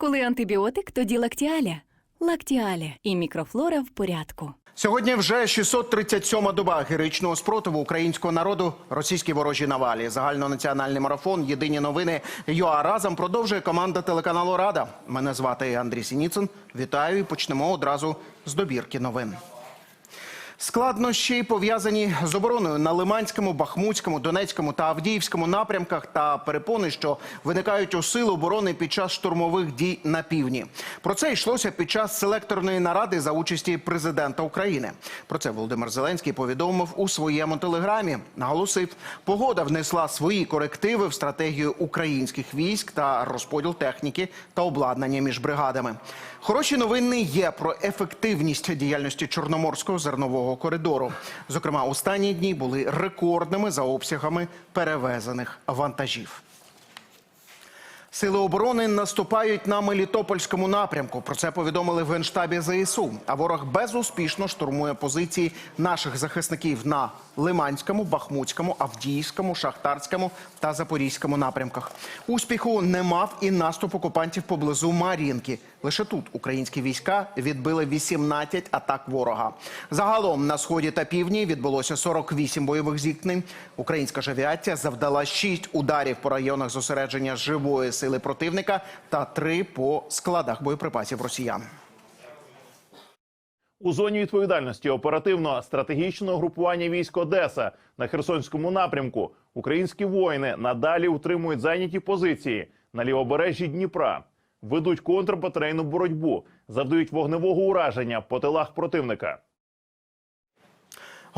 Коли антибіотик, тоді лактіаля. Лактіаля і мікрофлора в порядку. Сьогодні вже 637-ма доба героїчного спротиву українського народу російській ворожій навалі. Загальнонаціональний марафон. Єдині новини. ЮА разом продовжує команда телеканалу Рада. Мене звати Андрій Сініцин. Вітаю і почнемо одразу з добірки новин. Складнощі пов'язані з обороною на Лиманському, Бахмутському, Донецькому та Авдіївському напрямках та перепони, що виникають у сил оборони під час штурмових дій на півдні. Про це йшлося під час селекторної наради за участі президента України. Про це Володимир Зеленський повідомив у своєму телеграмі. Наголосив, погода внесла свої корективи в стратегію українських військ та розподіл техніки та обладнання між бригадами. Хороші новини є про ефективність діяльності Чорноморського зернового коридору. Зокрема, останні дні були рекордними за обсягами перевезених вантажів. Сили оборони наступають на Мелітопольському напрямку. Про це повідомили в генштабі ЗСУ. А ворог безуспішно штурмує позиції наших захисників на Лиманському, Бахмутському, Авдіївському, Шахтарському та Запорізькому напрямках. Успіху не мав і наступ окупантів поблизу Мар'їнки. Лише тут українські війська відбили 18 атак ворога. Загалом на сході та півдні відбулося 48 бойових зіткнень. Українська ж авіація завдала 6 ударів по районах зосередження живої сили противника та 3 по складах боєприпасів росіян. У зоні відповідальності оперативно-стратегічного групування військ Одеса на Херсонському напрямку українські воїни надалі утримують зайняті позиції на лівобережжі Дніпра, ведуть контрбатарейну боротьбу, завдають вогневого ураження по тилах противника.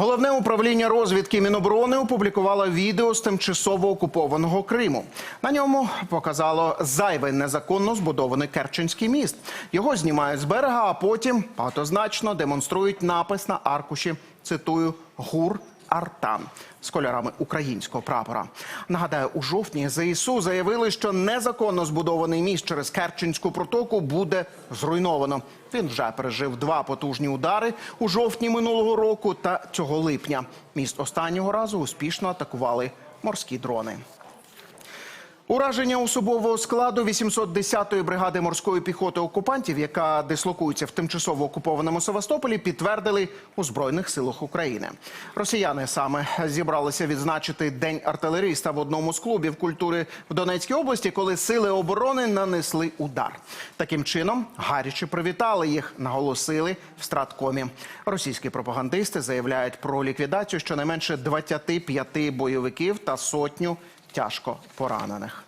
Головне управління розвідки Міноборони опублікувало відео з тимчасово окупованого Криму. На ньому показало зайвий незаконно збудований Керченський міст. Його знімають з берега, а потім багатозначно демонструють напис на аркуші. Цитую гур. Артан з кольорами українського прапора. Нагадаю, у жовтні ЗСУ заявили, що незаконно збудований міст через Керченську протоку буде зруйновано. Він вже пережив два потужні удари у жовтні минулого року та цього липня. Міст останнього разу успішно атакували морські дрони. Ураження особового складу 810-ї бригади морської піхоти окупантів, яка дислокується в тимчасово окупованому Севастополі, підтвердили у збройних силах України. Росіяни саме зібралися відзначити день артилеріста в одному з клубів культури в Донецькій області, коли сили оборони нанесли удар. Таким чином гаряче привітали їх, наголосили в страткомі. Російські пропагандисти заявляють про ліквідацію щонайменше 25 бойовиків та сотню тяжко поранених.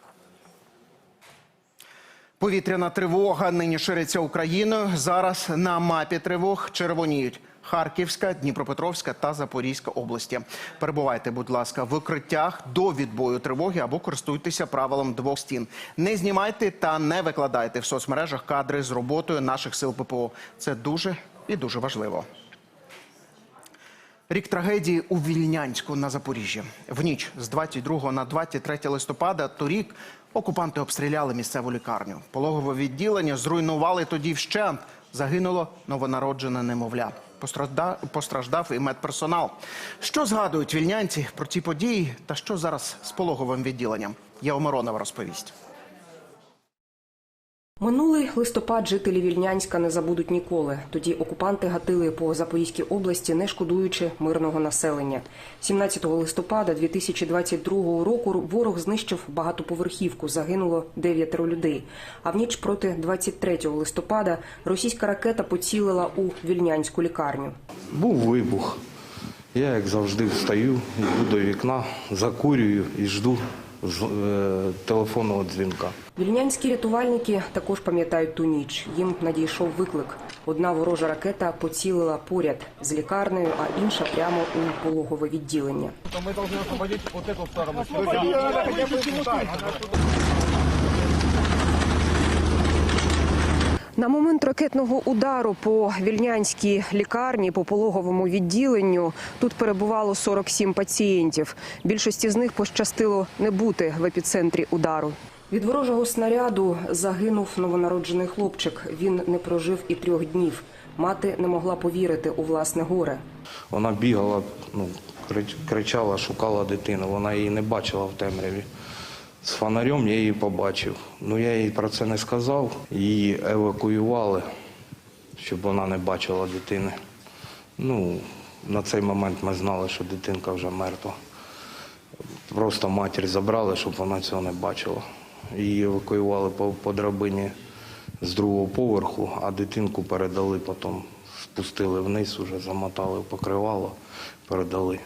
Повітряна тривога нині шириться Україною. Зараз на мапі тривог червоніють Харківська, Дніпропетровська та Запорізька області. Перебувайте, будь ласка, в укриттях до відбою тривоги або користуйтеся правилом двох стін. Не знімайте та не викладайте в соцмережах кадри з роботою наших сил ППО. Це дуже і дуже важливо. Рік трагедії у Вільнянську на Запоріжжі. В ніч з 22 на 23 листопада торік окупанти обстріляли місцеву лікарню. Пологове відділення зруйнували тоді вщент. Загинуло новонароджене немовля. Постраждав, постраждав і медперсонал. Що згадують вільнянці про ці події та що зараз з пологовим відділенням? Єва Миронова розповість. Минулий листопад жителі Вільнянська не забудуть ніколи. Тоді окупанти гатили по Запорізькій області, не шкодуючи мирного населення. 17 листопада 2022 року ворог знищив багатоповерхівку. Загинуло дев'ятеро людей. А в ніч проти 23 листопада російська ракета поцілила у вільнянську лікарню. Був вибух. Я, як завжди, встаю, йду до вікна, закурюю і жду телефонного дзвінка. Вільнянські рятувальники також пам'ятають ту ніч. Їм надійшов виклик. Одна ворожа ракета поцілила поряд з лікарнею, а інша прямо у пологове відділення. На момент ракетного удару по вільнянській лікарні, по пологовому відділенню, тут перебувало 47 пацієнтів. Більшості з них пощастило не бути в епіцентрі удару. Від ворожого снаряду загинув новонароджений хлопчик. Він не прожив і трьох днів. Мати не могла повірити у власне горе. Вона бігала, ну, крич- кричала, шукала дитину. Вона її не бачила в темряві. З фонарем я її побачив. Ну я їй про це не сказав. Її евакуювали, щоб вона не бачила дитини. Ну, на цей момент ми знали, що дитинка вже мертва. Просто матір забрали, щоб вона цього не бачила. Її евакуювали по, по драбині з другого поверху, а дитинку передали потім, спустили вниз, уже замотали покривало, передали.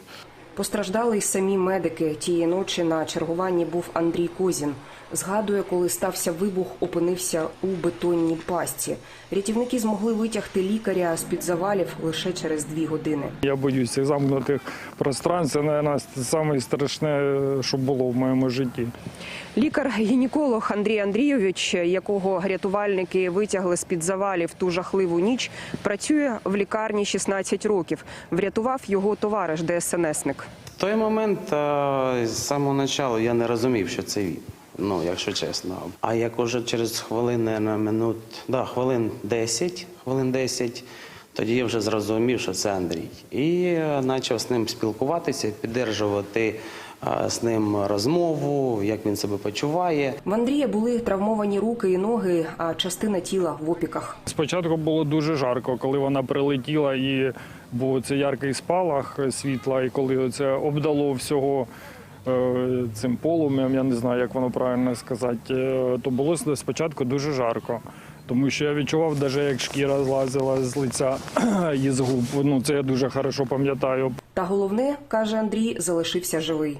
Постраждали й самі медики. Тієї ночі на чергуванні був Андрій Козін. Згадує, коли стався вибух, опинився у бетонній пастці. Рятівники змогли витягти лікаря з-під завалів лише через дві години. Я боюсь цих замкнутих пространств. Це, мабуть, саме страшне, що було в моєму житті. Лікар-гінеколог Андрій Андрійович, якого рятувальники витягли з-під завалів ту жахливу ніч, працює в лікарні 16 років. Врятував його товариш ДСНСник. В той момент з самого початку я не розумів, що це він. Ну, якщо чесно. А як уже через хвилини на минут, да, хвилин 10, хвилин 10, тоді я вже зрозумів, що це Андрій. І е, почав з ним спілкуватися, піддержувати е, з ним розмову, як він себе почуває. В Андрія були травмовані руки і ноги, а частина тіла в опіках. Спочатку було дуже жарко, коли вона прилетіла і був це яркий спалах світла, і коли це обдало всього цим полум'ям, я не знаю, як воно правильно сказати, е, то було спочатку дуже жарко. Тому що я відчував, навіть як шкіра злазила з лиця і з губ. Ну це я дуже хорошо пам'ятаю. Та головне, каже Андрій, залишився живий.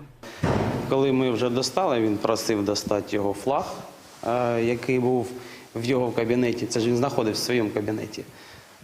Коли ми вже достали, він просив достати його флаг, е, який був в його кабінеті. Це ж він знаходився в своєму кабінеті.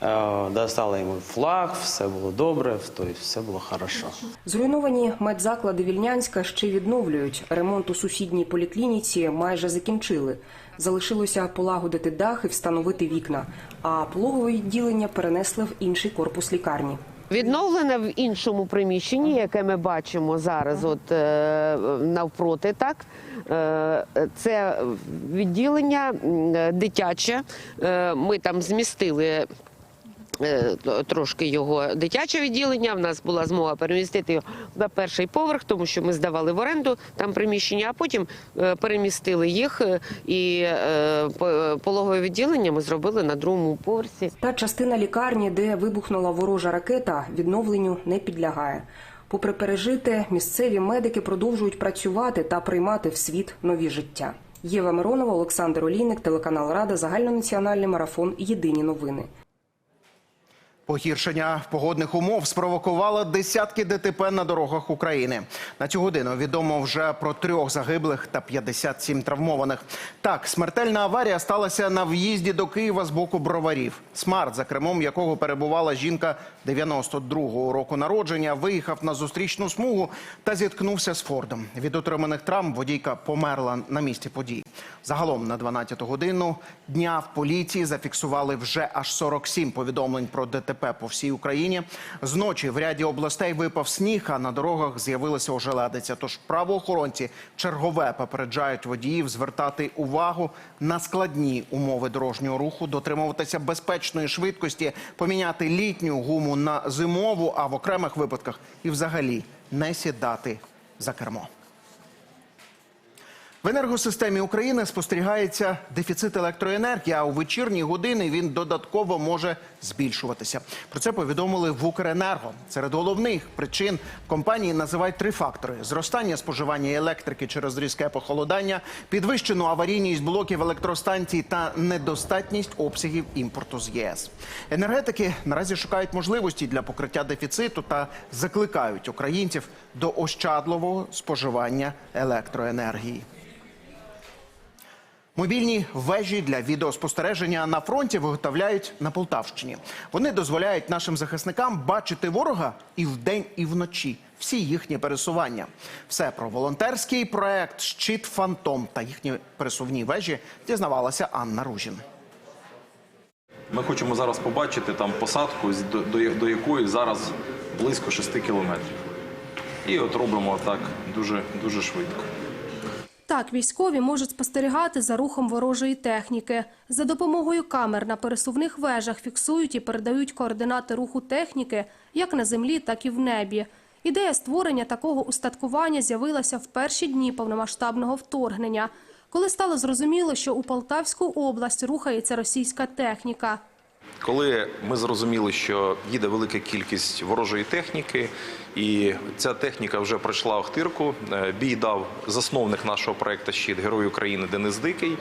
Е, Достали йому флаг, все було добре, все було хорошо. Зруйновані медзаклади Вільнянська ще відновлюють. Ремонт у сусідній поліклініці майже закінчили. Залишилося полагодити дах і встановити вікна. А пологове відділення перенесли в інший корпус лікарні. Відновлене в іншому приміщенні, яке ми бачимо зараз, от е, навпроти, так е, це відділення дитяче. Ми там змістили. Е, Трошки його дитяче відділення. В нас була змога перемістити його на перший поверх, тому що ми здавали в оренду там приміщення, а потім е, перемістили їх е, і пологове відділення ми зробили на другому поверсі. Та частина лікарні, де вибухнула ворожа ракета, відновленню не підлягає. Попри пережите, місцеві медики продовжують працювати та приймати в світ нові життя. Єва Миронова, Олександр Олійник, телеканал Рада, загальнонаціональний марафон. Єдині новини. Погіршення погодних умов спровокувало десятки ДТП на дорогах України. На цю годину відомо вже про трьох загиблих та 57 травмованих. Так, смертельна аварія сталася на в'їзді до Києва з боку броварів. Смарт, за кермом якого перебувала жінка 92-го року народження, виїхав на зустрічну смугу та зіткнувся з Фордом. Від отриманих травм водійка померла на місці події. Загалом на 12 годину дня в поліції зафіксували вже аж 47 повідомлень про ДТП по всій Україні. Зночі в ряді областей випав сніг, а на дорогах з'явилася ожеледиця. Тож правоохоронці чергове попереджають водіїв звертати увагу на складні умови дорожнього руху, дотримуватися безпечної швидкості, поміняти літню гуму на зимову, а в окремих випадках і взагалі не сідати за кермо. В енергосистемі України спостерігається дефіцит електроенергії, а у вечірні години він додатково може збільшуватися. Про це повідомили в Укренерго. Серед головних причин компанії називають три фактори: зростання споживання електрики через різке похолодання, підвищену аварійність блоків електростанцій та недостатність обсягів імпорту з ЄС. Енергетики наразі шукають можливості для покриття дефіциту та закликають українців до ощадливого споживання електроенергії. Мобільні вежі для відеоспостереження на фронті виготовляють на Полтавщині. Вони дозволяють нашим захисникам бачити ворога і вдень, і вночі. Всі їхні пересування. Все про волонтерський проект Щит Фантом та їхні пересувні вежі дізнавалася Анна Ружін. Ми хочемо зараз побачити там посадку, до якої зараз близько 6 кілометрів. І от робимо так дуже, дуже швидко. Так, військові можуть спостерігати за рухом ворожої техніки. За допомогою камер на пересувних вежах фіксують і передають координати руху техніки як на землі, так і в небі. Ідея створення такого устаткування з'явилася в перші дні повномасштабного вторгнення, коли стало зрозуміло, що у Полтавську область рухається російська техніка. Коли ми зрозуміли, що їде велика кількість ворожої техніки, і ця техніка вже пройшла Охтирку, е, бій дав засновник нашого проекту «Щит» Герой України Денис Дикий.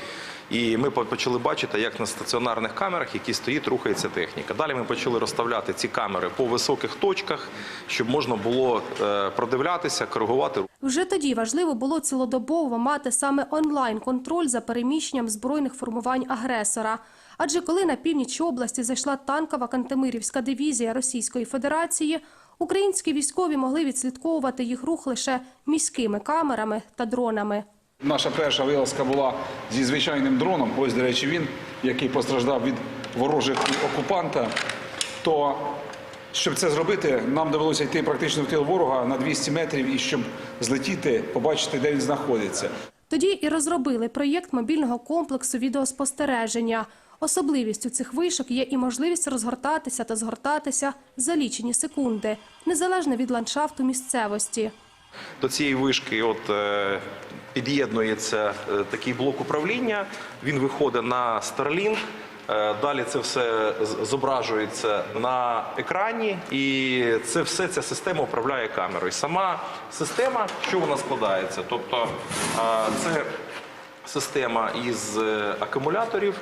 І ми почали бачити, як на стаціонарних камерах, які стоїть, рухається техніка. Далі ми почали розставляти ці камери по високих точках, щоб можна було е, продивлятися, коригувати Вже тоді важливо було цілодобово мати саме онлайн-контроль за переміщенням збройних формувань агресора. Адже коли на північ області зайшла танкова Кантемирівська дивізія Російської Федерації, українські військові могли відслідковувати їх рух лише міськими камерами та дронами. Наша перша вилазка була зі звичайним дроном. Ось, до речі, він, який постраждав від ворожих окупанта. То, щоб це зробити, нам довелося йти практично в тил ворога на 200 метрів і щоб злетіти, побачити, де він знаходиться. Тоді і розробили проєкт мобільного комплексу відеоспостереження. Особливістю цих вишок є і можливість розгортатися та згортатися за лічені секунди, незалежно від ландшафту місцевості. До цієї вишки от, е, під'єднується е, такий блок управління. Він виходить на Starlink. Е, Далі це все зображується на екрані, і це все ця система управляє камерою. Сама система, що вона складається? Тобто це система із акумуляторів.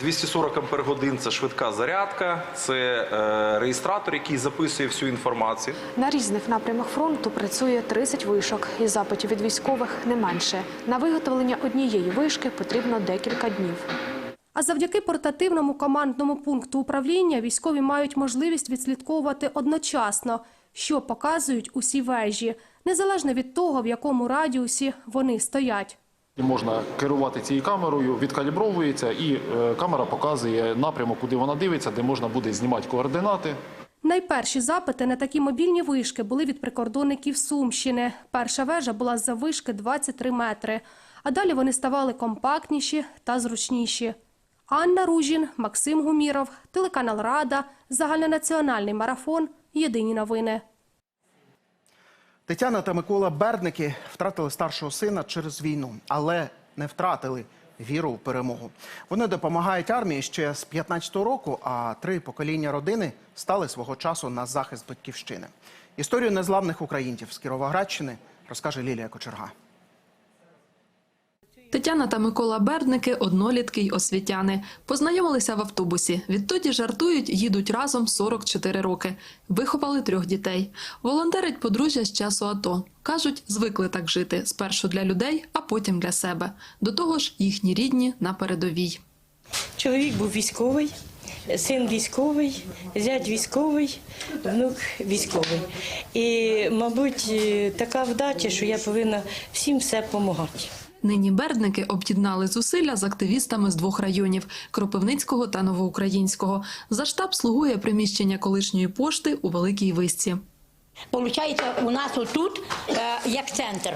240 ампер годин це швидка зарядка, це е, реєстратор, який записує всю інформацію. На різних напрямах фронту працює 30 вишок, і запитів від військових не менше. На виготовлення однієї вишки потрібно декілька днів. А завдяки портативному командному пункту управління військові мають можливість відслідковувати одночасно, що показують усі вежі, незалежно від того, в якому радіусі вони стоять. Можна керувати цією камерою, відкалібровується, і е, камера показує напрямок, куди вона дивиться, де можна буде знімати координати. Найперші запити на такі мобільні вишки були від прикордонників Сумщини. Перша вежа була з заввишки 23 метри, а далі вони ставали компактніші та зручніші. Анна Ружін, Максим Гуміров, телеканал Рада, загальнонаціональний марафон. Єдині новини. Тетяна та Микола Бердники втратили старшого сина через війну, але не втратили віру в перемогу. Вони допомагають армії ще з 15-го року, а три покоління родини стали свого часу на захист батьківщини. Історію незламних українців з Кіровоградщини розкаже Лілія Кочерга. Тетяна та Микола Бердники однолітки й освітяни. Познайомилися в автобусі. Відтоді жартують, їдуть разом 44 роки. Виховали трьох дітей. Волонтерить подружжя з часу АТО. Кажуть, звикли так жити спершу для людей, а потім для себе. До того ж, їхні рідні на передовій. Чоловік був військовий, син військовий, зять військовий, внук військовий. І, мабуть, е, така вдача, що я повинна всім все допомагати. Нині Бердники об'єднали зусилля з активістами з двох районів Кропивницького та Новоукраїнського. За штаб слугує приміщення колишньої пошти у Великій Висці. Получається, у нас отут е, як центр.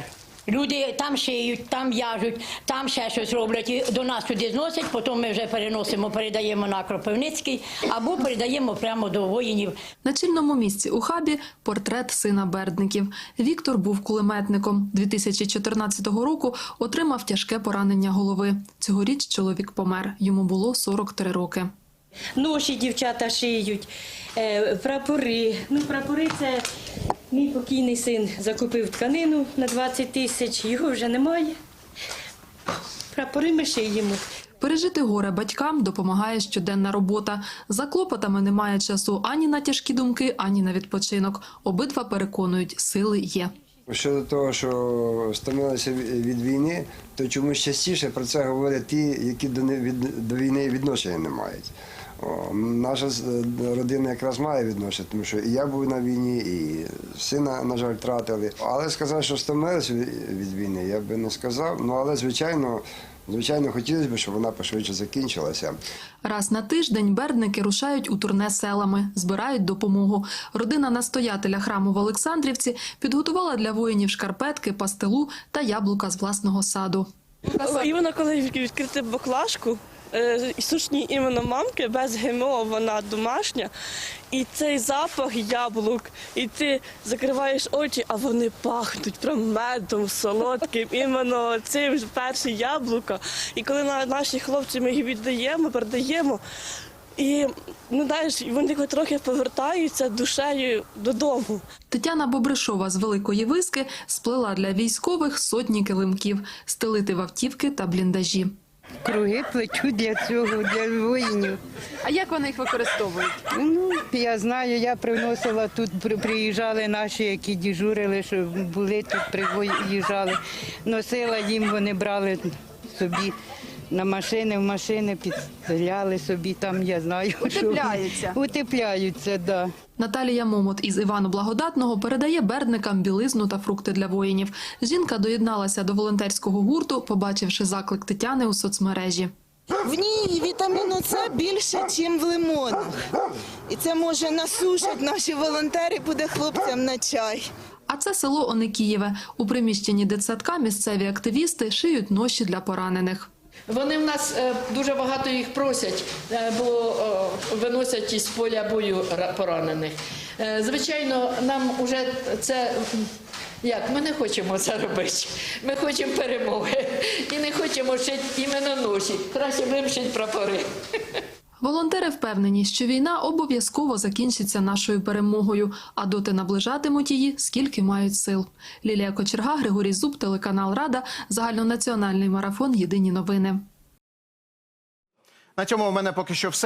Люди там шиють, там в'яжуть, там ще щось роблять. І до нас сюди зносять, потім ми вже переносимо, передаємо на Кропивницький або передаємо прямо до воїнів. На чільному місці у хабі портрет сина Бердників. Віктор був кулеметником. 2014 року отримав тяжке поранення голови. Цьогоріч чоловік помер. Йому було 43 роки. Ноші дівчата шиють, е, прапори. Ну, прапори це мій покійний син закупив тканину на 20 тисяч, його вже немає. Прапори ми шиємо. Пережити горе батькам допомагає щоденна робота. За клопотами немає часу ані на тяжкі думки, ані на відпочинок. Обидва переконують, сили є. Щодо того, що стомилися від війни, то чомусь частіше про це говорять ті, які до, не- від, до війни відношення не мають. Наша з- родина якраз має відношення, тому що і я був на війні, і сина, на жаль, втратили. Але сказати, що стомилися від війни, я би не сказав. Ну але звичайно, звичайно, хотілося б, щоб вона пошвидше закінчилася. Раз на тиждень бердники рушають у турне селами, збирають допомогу. Родина настоятеля храму в Олександрівці підготувала для воїнів шкарпетки, пастилу та яблука з власного саду. І вона коли відкрити баклажку, е, сушні іменно мамки, без ГМО, вона домашня. І цей запах яблук, і ти закриваєш очі, а вони пахнуть прям медом солодким. Іменно ці перші яблука. І коли наші хлопці ми їх віддаємо, передаємо. І ну знаєш, вони трохи повертаються душею додому. Тетяна Бобришова з Великої Виски сплела для військових сотні килимків, стелити в автівки та бліндажі. Круги плечу для цього, для воїнів. А як вони їх використовують? Ну, я знаю, я приносила тут, приїжджали наші, які діжурили, що були тут, приїжджали. Носила їм, вони брали собі на машини, в машини, підстріляли собі там, я знаю. що- Утепляються. Утепляються. Да. Наталія Момот із Івану Благодатного передає бердникам білизну та фрукти для воїнів. Жінка доєдналася до волонтерського гурту, побачивши заклик Тетяни у соцмережі. В ній вітаміну С більше, ніж в лимонах. І це може насушать наші волонтери, буде хлопцям на чай. А це село Оникієве. У приміщенні дитсадка місцеві активісти шиють ноші для поранених. Вони в нас е, дуже багато їх просять, е, бо е, виносять із поля бою ра- поранених. Звичайно, нам вже це. Як ми не хочемо це робити. Ми хочемо перемоги і не хочемо шити іменно ноші. Краще будемо прапори. Волонтери впевнені, що війна обов'язково закінчиться нашою перемогою, а доти наближатимуть її, скільки мають сил. Лілія Кочерга, Григорій Зуб, телеканал Рада, загальнонаціональний марафон. Єдині новини. На цьому у мене поки що все.